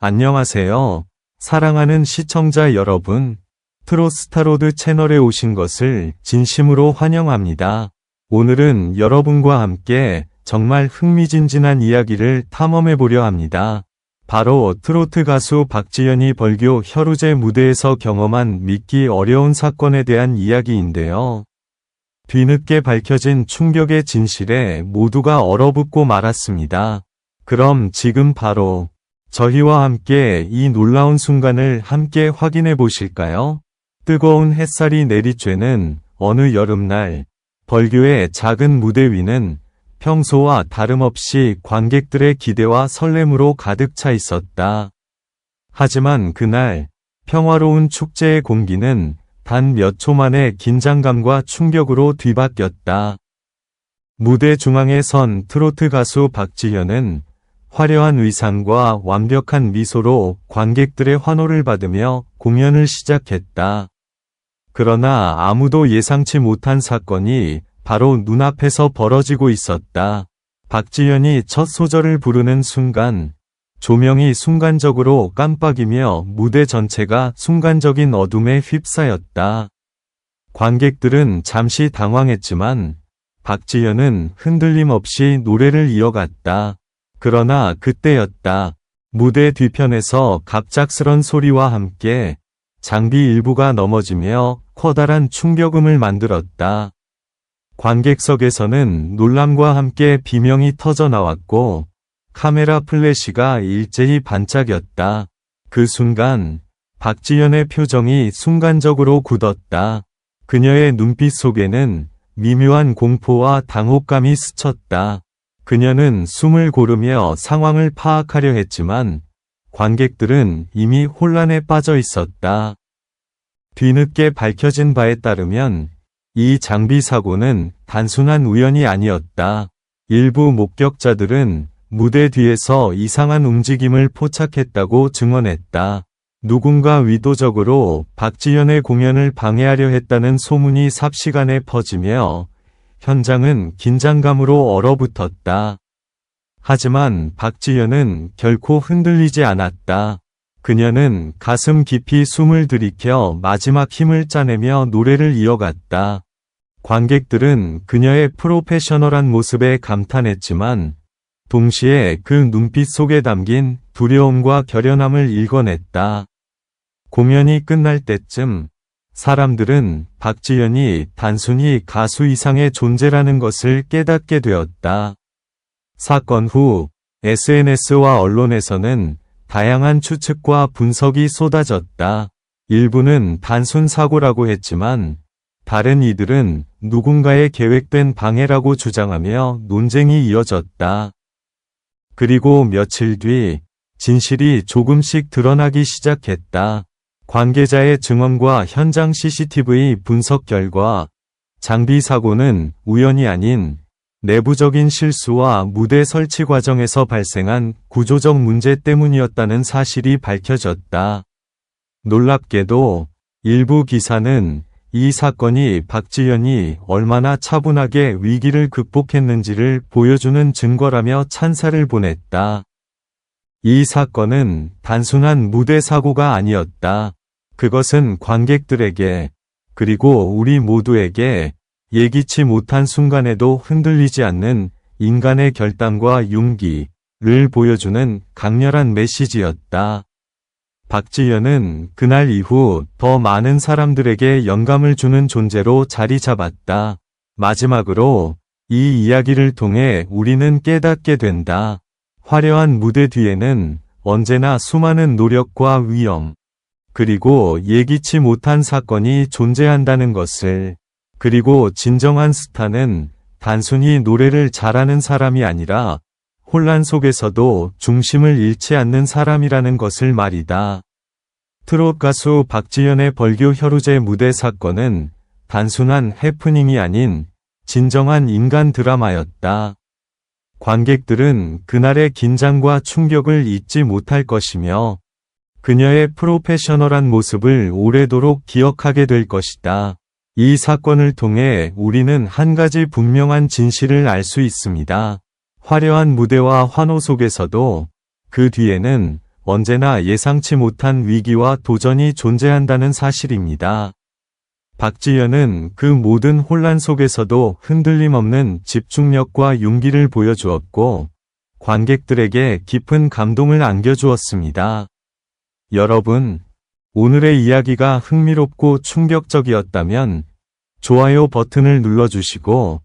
안녕하세요. 사랑하는 시청자 여러분. 트로스타로드 채널에 오신 것을 진심으로 환영합니다. 오늘은 여러분과 함께 정말 흥미진진한 이야기를 탐험해 보려 합니다. 바로 트로트 가수 박지연이 벌교 혈우제 무대에서 경험한 믿기 어려운 사건에 대한 이야기인데요. 뒤늦게 밝혀진 충격의 진실에 모두가 얼어붙고 말았습니다. 그럼 지금 바로 저희와 함께 이 놀라운 순간을 함께 확인해 보실까요? 뜨거운 햇살이 내리쬐는 어느 여름날, 벌교의 작은 무대 위는 평소와 다름없이 관객들의 기대와 설렘으로 가득 차 있었다. 하지만 그날 평화로운 축제의 공기는 단 몇 초 만에 긴장감과 충격으로 뒤바뀌었다. 무대 중앙에 선 트로트 가수 박지현은 화려한 의상과 완벽한 미소로 관객들의 환호를 받으며 공연을 시작했다. 그러나 아무도 예상치 못한 사건이 바로 눈앞에서 벌어지고 있었다. 박지현이 첫 소절을 부르는 순간, 조명이 순간적으로 깜빡이며 무대 전체가 순간적인 어둠에 휩싸였다. 관객들은 잠시 당황했지만, 박지현은 흔들림 없이 노래를 이어갔다. 그러나 그때였다. 무대 뒤편에서 갑작스런 소리와 함께 장비 일부가 넘어지며 커다란 충격음을 만들었다. 관객석에서는 놀람과 함께 비명이 터져 나왔고 카메라 플래시가 일제히 반짝였다. 그 순간 박지연의 표정이 순간적으로 굳었다. 그녀의 눈빛 속에는 미묘한 공포와 당혹감이 스쳤다. 그녀는 숨을 고르며 상황을 파악하려 했지만 관객들은 이미 혼란에 빠져 있었다. 뒤늦게 밝혀진 바에 따르면 이 장비 사고는 단순한 우연이 아니었다. 일부 목격자들은 무대 뒤에서 이상한 움직임을 포착했다고 증언했다. 누군가 의도적으로 박지연의 공연을 방해하려 했다는 소문이 삽시간에 퍼지며 현장은 긴장감으로 얼어붙었다. 하지만 박지연은 결코 흔들리지 않았다. 그녀는 가슴 깊이 숨을 들이켜 마지막 힘을 짜내며 노래를 이어갔다. 관객들은 그녀의 프로페셔널한 모습에 감탄했지만 동시에 그 눈빛 속에 담긴 두려움과 결연함을 읽어냈다. 공연이 끝날 때쯤 사람들은 박지연이 단순히 가수 이상의 존재라는 것을 깨닫게 되었다. 사건 후 SNS와 언론에서는 다양한 추측과 분석이 쏟아졌다. 일부는 단순 사고라고 했지만 다른 이들은 누군가의 계획된 방해라고 주장하며 논쟁이 이어졌다. 그리고 며칠 뒤 진실이 조금씩 드러나기 시작했다. 관계자의 증언과 현장 CCTV 분석 결과 장비 사고는 우연이 아닌 내부적인 실수와 무대 설치 과정에서 발생한 구조적 문제 때문이었다는 사실이 밝혀졌다. 놀랍게도 일부 기사는 이 사건이 박지현이 얼마나 차분하게 위기를 극복했는지를 보여주는 증거라며 찬사를 보냈다. 이 사건은 단순한 무대 사고가 아니었다. 그것은 관객들에게 그리고 우리 모두에게 예기치 못한 순간에도 흔들리지 않는 인간의 결단과 용기를 보여주는 강렬한 메시지였다. 박지현은 그날 이후 더 많은 사람들에게 영감을 주는 존재로 자리 잡았다. 마지막으로 이 이야기를 통해 우리는 깨닫게 된다. 화려한 무대 뒤에는 언제나 수많은 노력과 위험, 그리고 예기치 못한 사건이 존재한다는 것을 그리고 진정한 스타는 단순히 노래를 잘하는 사람이 아니라 혼란 속에서도 중심을 잃지 않는 사람이라는 것을 말이다. 트롯 가수 박지연의 벌교 혈우제 무대 사건은 단순한 해프닝이 아닌 진정한 인간 드라마였다. 관객들은 그날의 긴장과 충격을 잊지 못할 것이며 그녀의 프로페셔널한 모습을 오래도록 기억하게 될 것이다. 이 사건을 통해 우리는 한 가지 분명한 진실을 알 수 있습니다. 화려한 무대와 환호 속에서도 그 뒤에는 언제나 예상치 못한 위기와 도전이 존재한다는 사실입니다. 박지현은 그 모든 혼란 속에서도 흔들림 없는 집중력과 용기를 보여주었고, 관객들에게 깊은 감동을 안겨주었습니다. 여러분, 오늘의 이야기가 흥미롭고 충격적이었다면, 좋아요 버튼을 눌러주시고,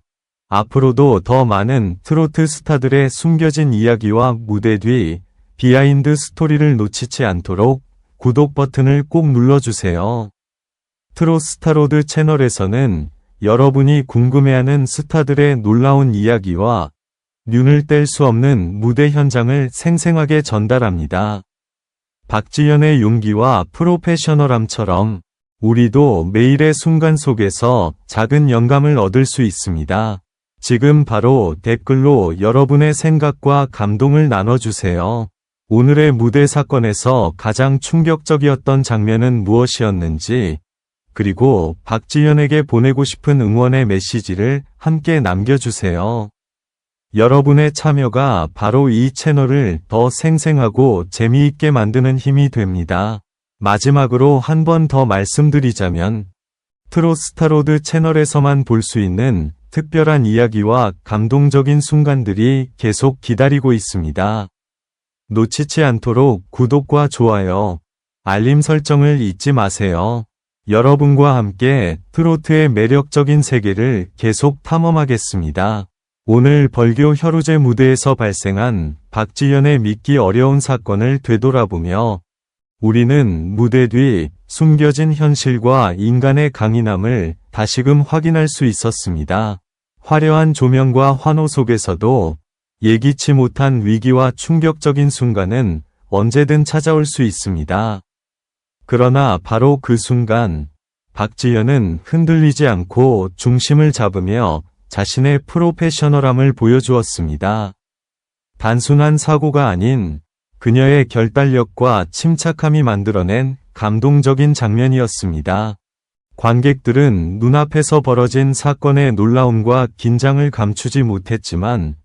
앞으로도 더 많은 트로트 스타들의 숨겨진 이야기와 무대 뒤 비하인드 스토리를 놓치지 않도록 구독 버튼을 꼭 눌러주세요. 트로스타로드 채널에서는 여러분이 궁금해하는 스타들의 놀라운 이야기와 눈을 뗄 수 없는 무대 현장을 생생하게 전달합니다. 박지연의 용기와 프로페셔널함처럼 우리도 매일의 순간 속에서 작은 영감을 얻을 수 있습니다. 지금 바로 댓글로 여러분의 생각과 감동을 나눠주세요. 오늘의 무대 사건에서 가장 충격적이었던 장면은 무엇이었는지, 그리고 박지현에게 보내고 싶은 응원의 메시지를 함께 남겨주세요. 여러분의 참여가 바로 이 채널을 더 생생하고 재미있게 만드는 힘이 됩니다. 마지막으로 한 번 더 말씀드리자면, 트로스타로드 채널에서만 볼 수 있는 특별한 이야기와 감동적인 순간들이 계속 기다리고 있습니다. 놓치지 않도록 구독과 좋아요, 알림 설정을 잊지 마세요. 여러분과 함께 트로트의 매력적인 세계를 계속 탐험하겠습니다. 오늘 벌교 혈우제 무대에서 발생한 박지연의 믿기 어려운 사건을 되돌아보며 우리는 무대 뒤 숨겨진 현실과 인간의 강인함을 다시금 확인할 수 있었습니다. 화려한 조명과 환호 속에서도 예기치 못한 위기와 충격적인 순간은 언제든 찾아올 수 있습니다. 그러나 바로 그 순간, 박지현은 흔들리지 않고 중심을 잡으며 자신의 프로페셔널함을 보여주었습니다. 단순한 사고가 아닌 그녀의 결단력과 침착함이 만들어낸 감동적인 장면이었습니다. 관객들은 눈앞에서 벌어진 사건의 놀라움과 긴장을 감추지 못했지만,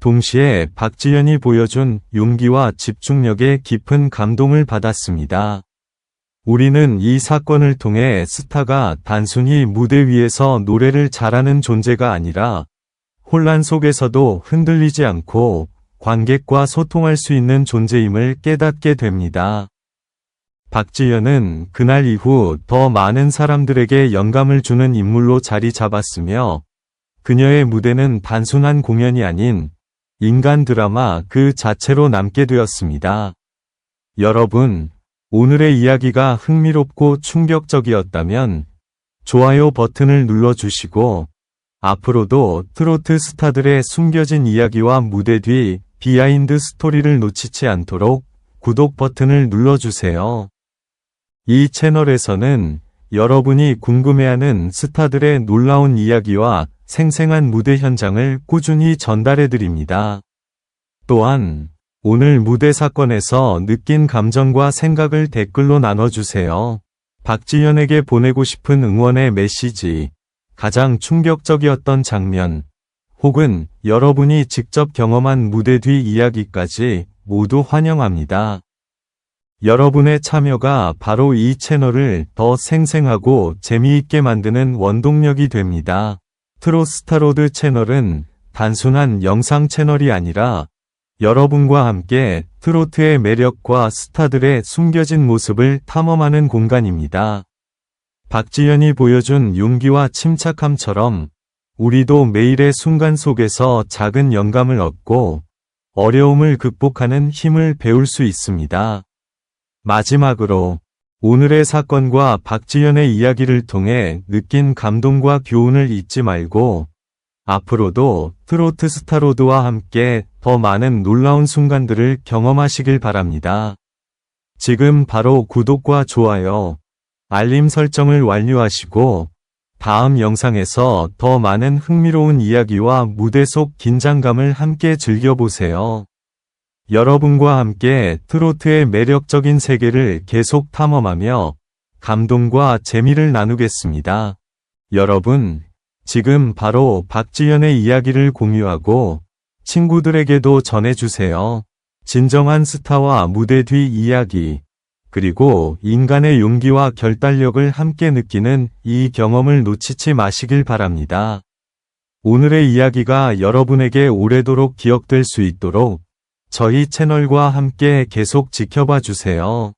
동시에 박지현이 보여준 용기와 집중력에 깊은 감동을 받았습니다. 우리는 이 사건을 통해 스타가 단순히 무대 위에서 노래를 잘하는 존재가 아니라 혼란 속에서도 흔들리지 않고 관객과 소통할 수 있는 존재임을 깨닫게 됩니다. 박지현은 그날 이후 더 많은 사람들에게 영감을 주는 인물로 자리 잡았으며 그녀의 무대는 단순한 공연이 아닌 인간 드라마 그 자체로 남게 되었습니다. 여러분, 오늘의 이야기가 흥미롭고 충격적이었다면 좋아요 버튼을 눌러주시고 앞으로도 트로트 스타들의 숨겨진 이야기와 무대 뒤 비하인드 스토리를 놓치지 않도록 구독 버튼을 눌러주세요. 이 채널에서는 여러분이 궁금해하는 스타들의 놀라운 이야기와 생생한 무대 현장을 꾸준히 전달해 드립니다. 또한 오늘 무대 사건에서 느낀 감정과 생각을 댓글로 나눠주세요. 박지현에게 보내고 싶은 응원의 메시지, 가장 충격적이었던 장면, 혹은 여러분이 직접 경험한 무대 뒤 이야기까지 모두 환영합니다. 여러분의 참여가 바로 이 채널을 더 생생하고 재미있게 만드는 원동력이 됩니다. 트로스타로드 채널은 단순한 영상 채널이 아니라 여러분과 함께 트로트의 매력과 스타들의 숨겨진 모습을 탐험하는 공간입니다. 박지현이 보여준 용기와 침착함처럼 우리도 매일의 순간 속에서 작은 영감을 얻고 어려움을 극복하는 힘을 배울 수 있습니다. 마지막으로 오늘의 사건과 박지현의 이야기를 통해 느낀 감동과 교훈을 잊지 말고 앞으로도 트로트 스타로드와 함께 더 많은 놀라운 순간들을 경험하시길 바랍니다. 지금 바로 구독과 좋아요, 알림 설정을 완료하시고 다음 영상에서 더 많은 흥미로운 이야기와 무대 속 긴장감을 함께 즐겨보세요. 여러분과 함께 트로트의 매력적인 세계를 계속 탐험하며 감동과 재미를 나누겠습니다. 여러분, 지금 바로 박지연의 이야기를 공유하고 친구들에게도 전해주세요. 진정한 스타와 무대 뒤 이야기, 그리고 인간의 용기와 결단력을 함께 느끼는 이 경험을 놓치지 마시길 바랍니다. 오늘의 이야기가 여러분에게 오래도록 기억될 수 있도록 저희 채널과 함께 계속 지켜봐 주세요.